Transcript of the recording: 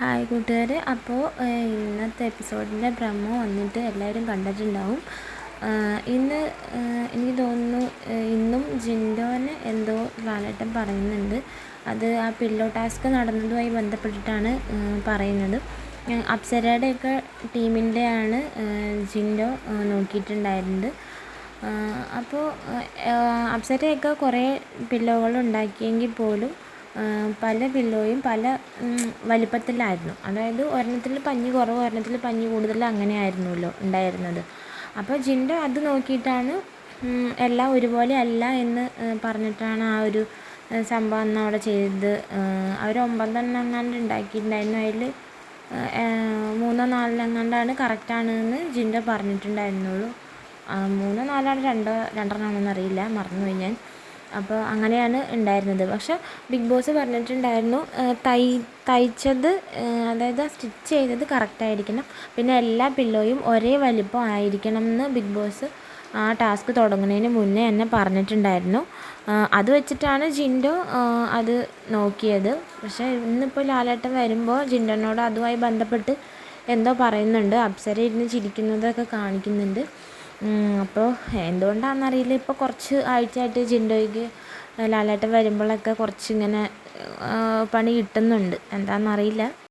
Hi കൂട്ടുകാർ അപ്പോൾ ഇന്നത്തെ എപ്പിസോഡിന്റെ പ്രമോ വന്നിട്ട് എല്ലാവരും കണ്ടിട്ടുണ്ടാവും. ഇന്ന് എനിക്ക് തോന്നുന്നു ഇന്നും ജിൻഡോന് എന്തോ ലാലേട്ടൻ പറയുന്നുണ്ട്. അത് ആ പില്ലോ ടാസ്ക് നടന്നതുമായി ബന്ധപ്പെട്ടിട്ടാണ് പറയുന്നത്. അപ്സരയുടെയൊക്കെ ടീമിന്റെയാണ് ജിൻഡോ നോക്കിയിട്ടുണ്ടായിരുന്നത്. അപ്പോൾ അപ്സരയൊക്കെ കുറേ പില്ലോകൾ ഉണ്ടാക്കിയെങ്കിൽ പോലും പല പില്ലോയും പല വലിപ്പത്തിലായിരുന്നു. അതായത് ഒരെണ്ണത്തിൽ പഞ്ഞി കുറവ് ഒരെണ്ണത്തിൽ പഞ്ഞി കൂടുതൽ അങ്ങനെയായിരുന്നല്ലോ ഉണ്ടായിരുന്നത്. അപ്പോൾ ജിൻഡോ അത് നോക്കിയിട്ടാണ് എല്ലാം ഒരുപോലെ അല്ല എന്ന് പറഞ്ഞിട്ടാണ് ആ ഒരു സംഭവം അന്ന് അവിടെ ചെയ്തത്. അവർ ഒമ്പതെണ്ണം എങ്ങാണ്ട് ഉണ്ടാക്കിയിട്ടുണ്ടായിരുന്നു. അതിൽ മൂന്നോ നാലിനെങ്ങാണ്ടാണ് കറക്റ്റാണ് എന്ന് ജിൻഡോ പറഞ്ഞിട്ടുണ്ടായിരുന്നുള്ളൂ. മൂന്നോ നാലാണോ രണ്ടോ രണ്ടെണ്ണമാണെന്ന് അറിയില്ല മറന്നുപോയി ഞാൻ. അപ്പോൾ അങ്ങനെയാണ് ഉണ്ടായിരുന്നത്. പക്ഷെ ബിഗ് ബോസ് പറഞ്ഞിട്ടുണ്ടായിരുന്നു തൈ തയ്ച്ചത് അതായത് സ്റ്റിച്ച് ചെയ്തത് കറക്റ്റായിരിക്കണം പിന്നെ എല്ലാ പില്ലോയും ഒരേ വലിപ്പം ആയിരിക്കണം എന്ന് ബിഗ് ബോസ് ആ ടാസ്ക് തുടങ്ങുന്നതിന് മുന്നേ തന്നെ പറഞ്ഞിട്ടുണ്ടായിരുന്നു. അത് വെച്ചിട്ടാണ് ജിൻഡോ അത് നോക്കിയത്. പക്ഷേ ഇന്നിപ്പോൾ ലാലേട്ടൻ വരുമ്പോൾ ജിൻഡോനോട് അതുമായി ബന്ധപ്പെട്ട് എന്തോ പറയുന്നുണ്ട്. അപ്സര ഇരുന്ന് ചിരിക്കുന്നതൊക്കെ കാണിക്കുന്നുണ്ട്. അപ്പോൾ എന്തുകൊണ്ടാണെന്നറിയില്ല ഇപ്പോൾ കുറച്ച് ആഴ്ചയായിട്ട് ജിൻഡോയ്ക്ക് ലാലേട്ടൻ വരുമ്പോഴൊക്കെ കുറച്ച് ഇങ്ങനെ പണി കിട്ടുന്നുണ്ട്. എന്താണെന്നറിയില്ല